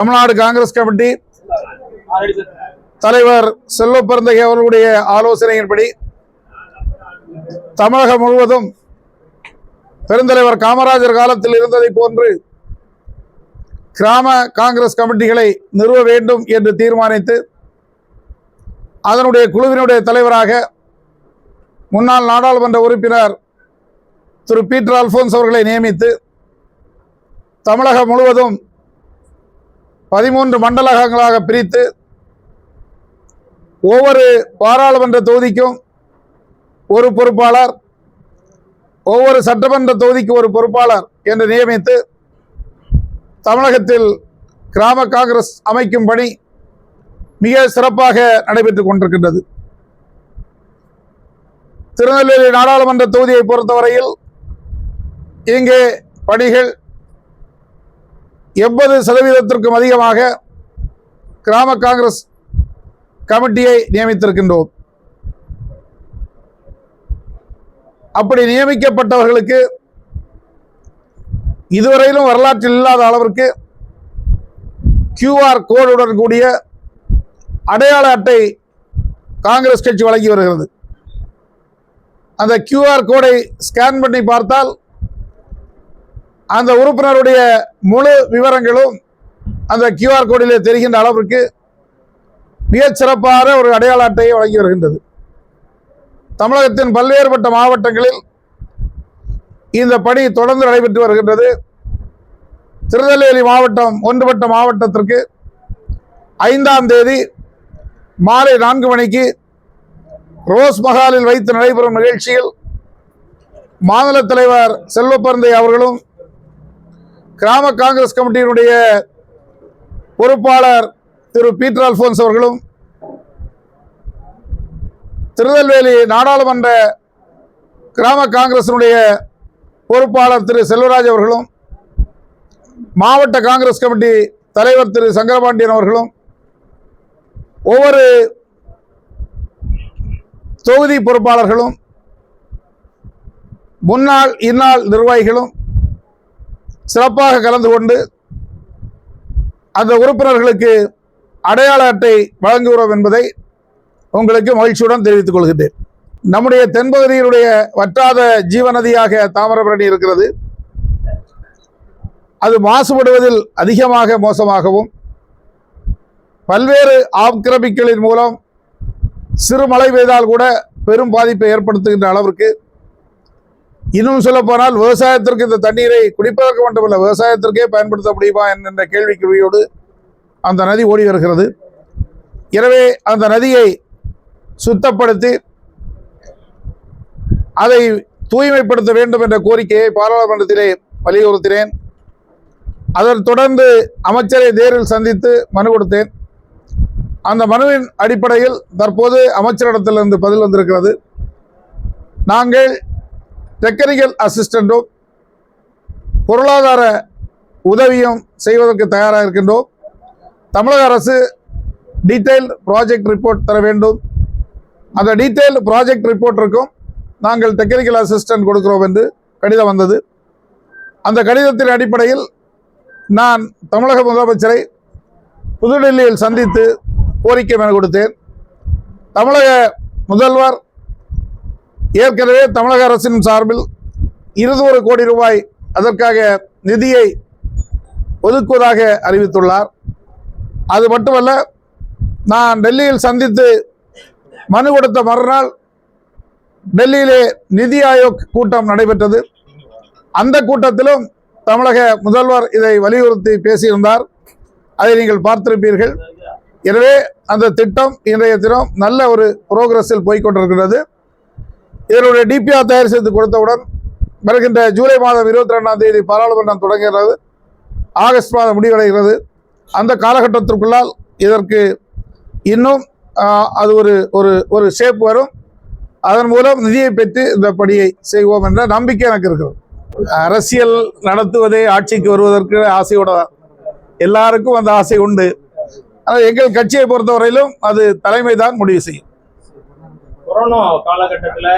Tamil Nadu Congress committee தலைவர் செல்வ அவர்களுடைய ஆலோசனையின்படி தமிழகம் முழுவதும் பெருந்தலைவர் காமராஜர் காலத்தில் இருந்ததை போன்று கிராம காங்கிரஸ் கமிட்டிகளை நிறுவ வேண்டும் என்று தீர்மானித்து அதனுடைய குழுவினுடைய தலைவராக முன்னாள் நாடாளுமன்ற உறுப்பினர் திரு பீட்டர் அல்போன்ஸ் அவர்களை நியமித்து தமிழகம் முழுவதும் பதிமூன்று மண்டலங்களாக பிரித்து ஒவ்வொரு பாராளுமன்ற தொகுதிக்கும் ஒரு பொறுப்பாளர் ஒவ்வொரு சட்டமன்ற தொகுதிக்கு ஒரு பொறுப்பாளர் என்று நியமித்து தமிழகத்தில் கிராம காங்கிரஸ் அமைக்கும் பணி மிக சிறப்பாக நடைபெற்றுக் கொண்டிருக்கின்றது. திருநெல்வேலி நாடாளுமன்ற தொகுதியை பொறுத்தவரையில் இங்கே பணிகள் எண்பது சதவீதத்திற்கும் அதிகமாக கிராம காங்கிரஸ் கமிட்டியை நியமித்திருக்கின்றோம். அப்படி நியமிக்கப்பட்டவர்களுக்கு இதுவரையிலும் வரலாற்றில் இல்லாத அளவிற்கு கியூஆர் கோடுடன் கூடிய அடையாள அட்டை காங்கிரஸ் கட்சி வழங்கி வருகிறது. அந்த கியூஆர் கோடை ஸ்கேன் பண்ணி பார்த்தால் அந்த உறுப்பினருடைய முழு விவரங்களும் அந்த கியூஆர் கோடிலே தெரிகின்ற அளவிற்கு மிகச்சிறப்பான ஒரு அடையாள அட்டையை வழங்கி வருகின்றது. தமிழகத்தின் பல்வேறுபட்ட மாவட்டங்களில் இந்த பணி தொடர்ந்து நடைபெற்று வருகின்றது. திருநெல்வேலி மாவட்டம் ஒன்றுபட்ட மாவட்டத்திற்கு ஐந்தாம் தேதி மாலை நான்கு மணிக்கு ரோஸ் மஹாலில் வைத்து நடைபெறும் நிகழ்ச்சியில் மாநில தலைவர் செல்வப்பரந்தை அவர்களும் கிராம காங்கிரஸ் கமிட்டியினுடைய பொறுப்பாளர் திரு பீட்டர் அல்போன்ஸ் அவர்களும் திருநெல்வேலி நாடாளுமன்ற கிராம காங்கிரசினுடைய பொறுப்பாளர் திரு செல்வராஜ் அவர்களும் மாவட்ட காங்கிரஸ் கமிட்டி தலைவர் திரு சங்கரபாண்டியன் அவர்களும் ஒவ்வொரு தொகுதி பொறுப்பாளர்களும் முன்னாள் இந்நாள் நிர்வாகிகளும் சிறப்பாக கலந்து கொண்டு அந்த உறுப்பினர்களுக்கு அடையாள அட்டை வழங்குகிறோம் என்பதை உங்களுக்கு மகிழ்ச்சியுடன் தெரிவித்துக் கொள்கின்றேன். நம்முடைய தென்பகுதியினுடைய வற்றாத ஜீவநதியாக தாமிரபரணி இருக்கிறது. அது மாசுபடுவதில் அதிகமாக மோசமாகவும் பல்வேறு ஆக்கிரமிப்புகளின் மூலம் சிறு மழை பெய்தால் கூட பெரும் பாதிப்பை ஏற்படுத்துகின்ற அளவிற்கு இன்னும் சொல்ல போனால் விவசாயத்திற்கு இந்த தண்ணீரை குடிப்பதற்கு மட்டுமல்ல விவசாயத்திற்கே பயன்படுத்த முடியுமா என்கின்ற கேள்விக்குறியோடு அந்த நதி ஓடி வருகிறது. எனவே அந்த நதியை சுத்தப்படுத்தி அதை தூய்மைப்படுத்த வேண்டும் என்ற கோரிக்கையை பாராளுமன்றத்திலே வலியுறுத்தினேன். அதன் தொடர்ந்து அமைச்சரை நேரில் சந்தித்து மனு கொடுத்தேன். அந்த மனுவின் அடிப்படையில் தற்போது அமைச்சரிடத்திலிருந்து பதில் வந்திருக்கிறது. நாங்கள் டெக்னிக்கல் அசிஸ்டண்ட்டும் பொருளாதார உதவியும் செய்வதற்கு தயாராக இருக்கின்றோம். தமிழக அரசு டீட்டெயில் ப்ராஜெக்ட் ரிப்போர்ட் தர வேண்டும். அந்த டீட்டெயில் ப்ராஜெக்ட் ரிப்போர்ட்டிற்கும் நாங்கள் டெக்னிக்கல் அசிஸ்டன்ட் கொடுக்கிறோம் என்று கடிதம் வந்தது. அந்த கடிதத்தின் அடிப்படையில் நான் தமிழக முதலமைச்சரை புதுடெல்லியில் சந்தித்து கோரிக்கை மனு கொடுத்தேன். தமிழக முதல்வர் ஏற்கனவே தமிழக அரசின் சார்பில் இருநூறு கோடி ரூபாய் அதற்காக நிதியை ஒதுக்குவதாக அறிவித்துள்ளார். அது மட்டுமல்ல நான் டெல்லியில் சந்தித்து மனு கொடுத்த மறுநாள் டெல்லியிலே நிதி ஆயோக் கூட்டம் நடைபெற்றது. அந்த கூட்டத்திலும் தமிழக முதல்வர் இதை வலியுறுத்தி பேசியிருந்தார். அதை நீங்கள் பார்த்திருப்பீர்கள். எனவே அந்த திட்டம் இன்றைய தினம் நல்ல ஒரு புரோகிரஸில் போய்கொண்டிருக்கிறது இதனுடைய டிபிஆர் தயார் செய்து கொடுத்தவுடன் வருகின்ற ஜூலை மாதம் இருபத்தி ரெண்டாம் தேதி பாராளுமன்றம் தொடங்குகிறது. ஆகஸ்ட் மாதம் முடிவடைகிறது. அந்த காலகட்டத்திற்குள்ளால் இதற்கு இன்னும் அது ஒரு ஒரு ஒரு ஷேப் வரும். அதன் மூலம் நிதியை பெற்று இந்த பணியை செய்வோம் என்ற நம்பிக்கை எனக்கு இருக்கிறது. அரசியல் நடத்துவதே ஆட்சிக்கு வருவதற்கு ஆசையோட தான். எல்லாருக்கும் அந்த ஆசை உண்டு. ஆனால் எங்கள் கட்சியை பொறுத்தவரையிலும் அது தலைமை தான் முடிவு செய்யும். கொரோனா காலகட்டத்தில்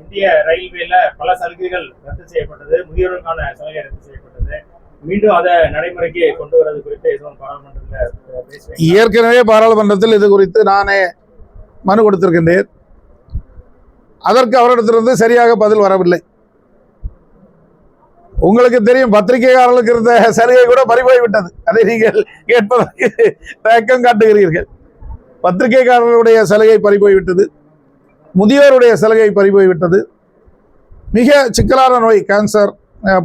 இந்திய ரயில்வேல பல சலுகைகள் ரத்து செய்யப்பட்டது. முதியோருக்கான சலுகை ரத்து செய்யப்பட்டது. மீண்டும் அதை நடைமுறைக்கு கொண்டு வரது குறித்து எதுவும் பாராளுமன்றத்தில் ஏற்கனவே பாராளுமன்றத்தில் இது குறித்து நானே மனு கொடுத்திருக்கின்றேன். அதற்கு அவரிடத்திலிருந்து சரியாக பதில் வரவில்லை. உங்களுக்கு தெரியும் பத்திரிகையாளர்களுக்கு இருந்த சலுகை கூட பறிபோய் விட்டது அதை நீங்கள் கேட்பதற்கு தயக்கம் காட்டுகிறீர்கள். பத்திரிகைக்காரர்களுடைய சலுகை பறிபோய் விட்டது முதியோருடைய சலுகை பறிபோய் விட்டது. மிக சிக்கலான நோய் கேன்சர்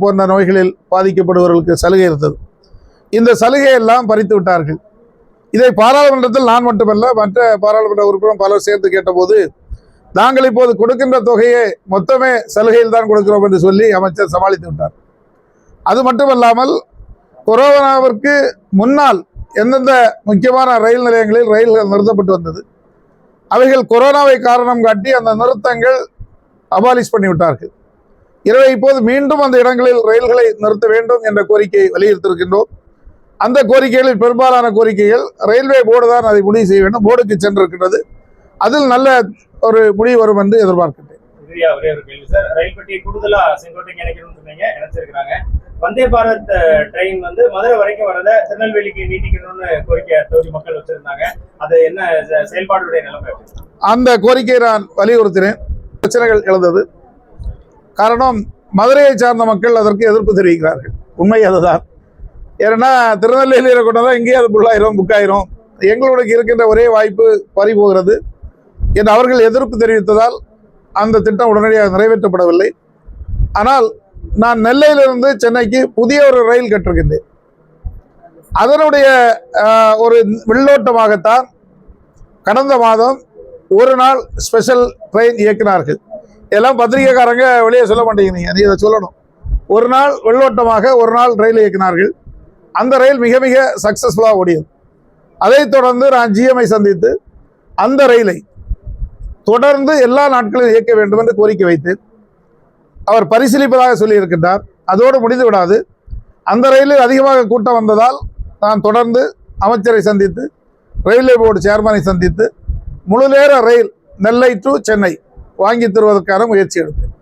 போன்ற நோய்களில் பாதிக்கப்படுபவர்களுக்கு சலுகை இருந்தது. இந்த சலுகையெல்லாம் பறித்து விட்டார்கள். இதை பாராளுமன்றத்தில் நான் மட்டுமல்ல மற்ற பாராளுமன்ற உறுப்பினர் பலர் சேர்த்து கேட்டபோது நாங்கள் இப்போது கொடுக்கின்ற தொகையை மொத்தமே சலுகையில் தான் கொடுக்கிறோம் என்று சொல்லி அமைச்சர் சமாளித்து விட்டார். அது மட்டுமல்லாமல் கொரோனாவிற்கு முன்னால் எந்தெந்த முக்கியமான ரயில் நிலையங்களில் ரயில்கள் நிறுத்தப்பட்டு வந்தது. அவைகள் கொரோனாவை காரணம் காட்டி அந்த நிறுத்தங்கள் அபாலிஷ் பண்ணிவிட்டார்கள். எனவே இப்போது மீண்டும் அந்த இடங்களில் ரயில்களை நிறுத்த வேண்டும் என்ற கோரிக்கையை வலியுறுத்தியிருக்கின்றோம். அந்த கோரிக்கைகளில் பெரும்பாலான கோரிக்கைகள் ரயில்வே போர்டு தான் அதை முடிவு செய்ய வேண்டும். போர்டுக்கு சென்றிருக்கின்றது. அதில் நல்ல ஒரு முடிவு வரும் என்று எதிர்பார்க்கின்றேன். இறுதியா ஒரே ஒரு கேள்வி. சார் ரயில் பெட்டியை கூடுதலா செங்கோட்டைக்கு இணைக்கணும்னு சொன்னீங்க இணைச்சிருக்காங்க வந்தே பாரத் ட்ரெயின் வந்து மதுரை வரைக்கும் வரத திருநெல்வேலிக்கு நீட்டிக்கணும்னு கோரிக்கை தொகுதி மக்கள் வச்சிருந்தாங்க. அது என்ன செயல்பாடுடைய நிலைமை அந்த கோரிக்கையை நான் வலியுறுத்தினேன். பிரச்சனைகள் எழுந்தது. காரணம் மதுரையை சார்ந்த மக்கள் அதற்கு எதிர்ப்பு தெரிவிக்கிறார்கள். உண்மை அதுதான். ஏன்னா திருநெல்வேலியில் கொண்டு தான் இங்கேயே அது புல்லாயிரும் புக்காயிரும். எங்களுக்கு இருக்கின்ற ஒரே வாய்ப்பு பறி போகிறது என்று அவர்கள் எதிர்ப்பு தெரிவித்ததால் அந்த திட்டம் உடனடியாக நிறைவேற்றப்படவில்லை. ஆனால் நான் நெல்லையிலிருந்து சென்னைக்கு புதிய ஒரு ரயில் கட்டிருக்கின்றேன். அதனுடைய ஒரு வெள்ளோட்டமாகத்தான் கடந்த மாதம் ஒரு நாள் ஸ்பெஷல் ட்ரெயின் இயக்கினார்கள். எல்லாம் பத்திரிகைக்காரங்க வெளியே சொல்ல மாட்டேங்கிறீங்க. நீ இதை சொல்லணும். ஒரு நாள் வெள்ளோட்டமாக ஒரு நாள் ரயில் இயக்கினார்கள். அந்த ரயில் மிக மிக சக்ஸஸ்ஃபுல்லாக ஓடியது. அதைத் தொடர்ந்து நான் ஜிஎம்ஐ சந்தித்து அந்த ரயிலை தொடர்ந்து எல்லா நாட்களும் இயக்க வேண்டும் என்று கோரிக்கை வைத்து அவர் பரிசீலிப்பதாக சொல்லியிருக்கின்றார். அதோடு முடிந்து விடாது. அந்த ரயிலில் அதிகமாக கூட்டம் வந்ததால் நான் தொடர்ந்து அமைச்சரை சந்தித்து ரயில்வே போர்டு சேர்மனை சந்தித்து முழு நேர ரயில் நெல்லை டு சென்னை வாங்கி தருவதற்கான முயற்சி எடுத்தேன்.